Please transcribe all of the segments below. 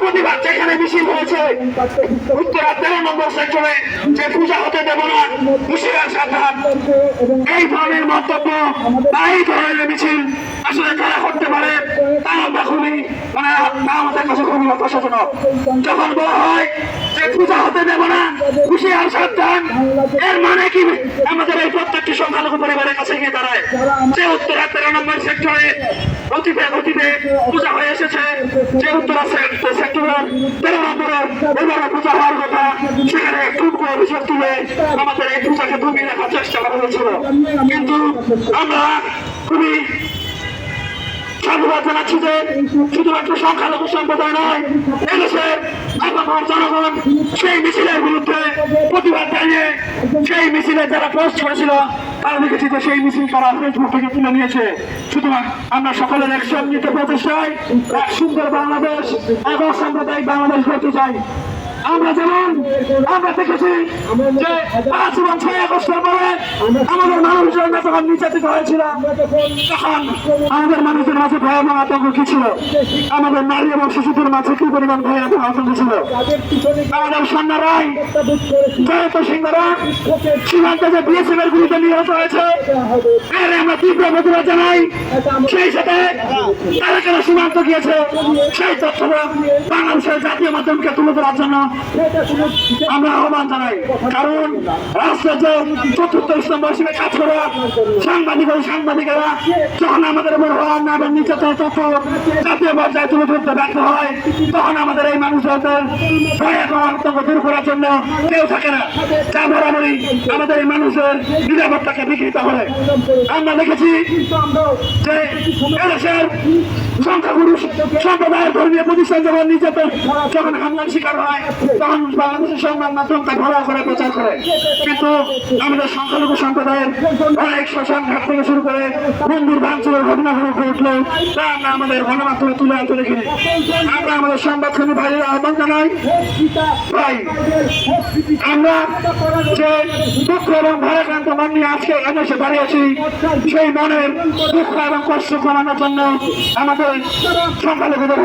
প্রতিবাদ যেখানে মিছিল হয়েছে উত্তরা তেরো নম্বর সেক্টরে যে পূজা হতে দেব না হুশিয়ার সাধারণ এই ধরনের মন্তব্য এই ধরনের মিছিল আসলে কারা করতে পারে? মানে যখন বলা হয় যে পূজা হতে দেব না হুশিয়ার সাবধান এর মানে কি? আমাদের এই প্রত্যেকটি সংখ্যালঘু পরিবারের কাছে গিয়ে দাঁড়ায়। যে উত্তরা তেরো নম্বর সেক্টরে হয়ে এসেছে, যে উত্তরা সেক্টরের তেরো নম্বরে এবারে পূজা হওয়ার কথা, সেখানে টুকু অভিযোগ তুলে আমাদের এই পূজাকে দমিয়ে রাখার চেষ্টা করা হয়েছিল। কিন্তু আমরা খুবই জানাচ্ছি যে শুধুমাত্র সম্প্রদায় নয় সেই মিছিলের প্রতিবাদ সেই মিছিলে যারা পোস্ট তারা দেখেছি যে সেই মিছিল তারা তুলে নিয়েছে। আমরা সকলের এক সম্মিলিত প্রচেষ্টায় এক সুন্দর বাংলাদেশ, এক সাম্প্রদায়িক বাংলাদেশ করতে চাই। আমরা যেমন, আমরা দেখেছি যে পাঁচ এবং ছয় আগস্টের পরে আমাদের মানুষজন যখন নির্যাতিত হয়েছিল, তখন আমাদের মানুষের মাঝে ভয় এবং আতঙ্ক কি ছিল? আমাদের নারী এবং শিশুদের মাঝে কি পরিমাণ ভয় এবং আতঙ্ক ছিল? আমাদের সন্ধ্যা রায় জয়ন্ত সিংহরা সীমান্তে যে বিএসএফ এর গুলিতে নিহত হয়েছে, এর আমরা তীব্র প্রতিবাদ জানাই। সেই সাথে তারা কেন সীমান্ত গিয়েছে? সেই তথ্যটা বাংলাদেশের জাতীয় মাধ্যমকে তুলে ধরার জন্য আমরা আহ্বান জানাই, কারণ রাষ্ট্রের যে চতুর্থ স্তম্ভ হিসেবে কাজ করা, সাংবাদিক সাংবাদিকেরা যখন আমাদের উপর হওয়ার না এবং নির্যাতন তথ্য জাতীয় পর্যায়ে তুলে ধরতে ব্যর্থ হয়, তখন আমাদের এই মানুষদের ভয় আতঙ্ক দূর করার জন্য কেউ থাকে না। যা বরাবরই আমাদের এই মানুষের নিরাপত্তাকে বিকৃত করে। আমরা দেখেছি যে এদেশের সংখ্যাগুরু সম্প্রদায়ের ধর্মীয় প্রতিষ্ঠান যখন নির্যাতন, যখন হামলার শিকার হয়, তখন বাংলাদেশের সংবাদ মাধ্যম তা ঘোরা করে প্রচার করে। কিন্তু আমাদের সংখ্যালঘু সম্প্রদায়ের অনেক শ্মশান ঘাট থেকে শুরু করে মন্দির ভাঙচুরের ঘটনা ঘটে উঠল, তা আমরা আমাদের গণমাধ্যমে তুলে আনতে দেখিনি। আমরা আমাদের সংবাদকর্মী ভাইয়ের আহ্বান জানাই, ভাই, আমরা যে দুঃখ এবং ভারাক্রান্ত মন নিয়ে আজকে এদেশে দাঁড়িয়েছি সেই মনের দুঃখ এবং কষ্ট কমানোর জন্য আমাদের সংখ্যালঘুদের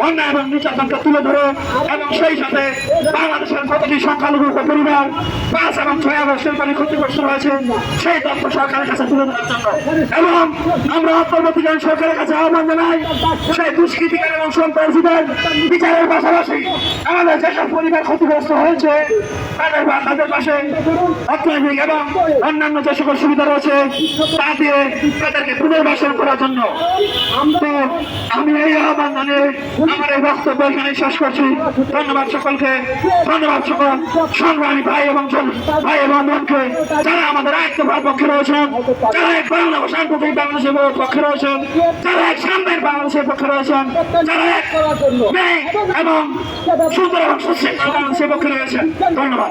অন্যায় এবং নির্যাতনকে তুলে ধরে এবং সেই সাথে বাংলাদেশের প্রতিটি সংখ্যালঘু পরিবার পাঁচ এবং ছয় ক্ষতিগ্রস্ত হয়েছে সেই তথ্য সরকারের কাছে তুলে ধরার জন্য এবং আমরা সরকারের কাছে আহ্বান জানাই সেই দুষ্কৃতিকার এবং সন্ত্রাসীদের বিচারের পাশাপাশি আমাদের যেসব পরিবার ক্ষতিগ্রস্ত হয়েছে তাদের তাদের পাশে অর্থনৈতিক এবং অন্যান্য যে সকল সুবিধা রয়েছে তা দিয়ে তাদেরকে পুনর্বাসন করার জন্য আমি এই আহ্বান আমার এই বক্তব্য এখানে শেষ করছি। ধন্যবাদ সকলকে, ধন্যবাদ সকল সংগ্রামী ভাই এবং ভাই এবং বোনকে, যারা আমাদের আয়ত্তভার পক্ষে রয়েছেন, যারা এক বাংলা সাম্প্রতিক বাংলাদেশের পক্ষে রয়েছেন, যারা এক সাম্যের বাংলাদেশের পক্ষে রয়েছেন, যারা এক এবং সুন্দর এবং সুশৃঙ্খল বাংলাদেশের পক্ষে রয়েছেন। ধন্যবাদ।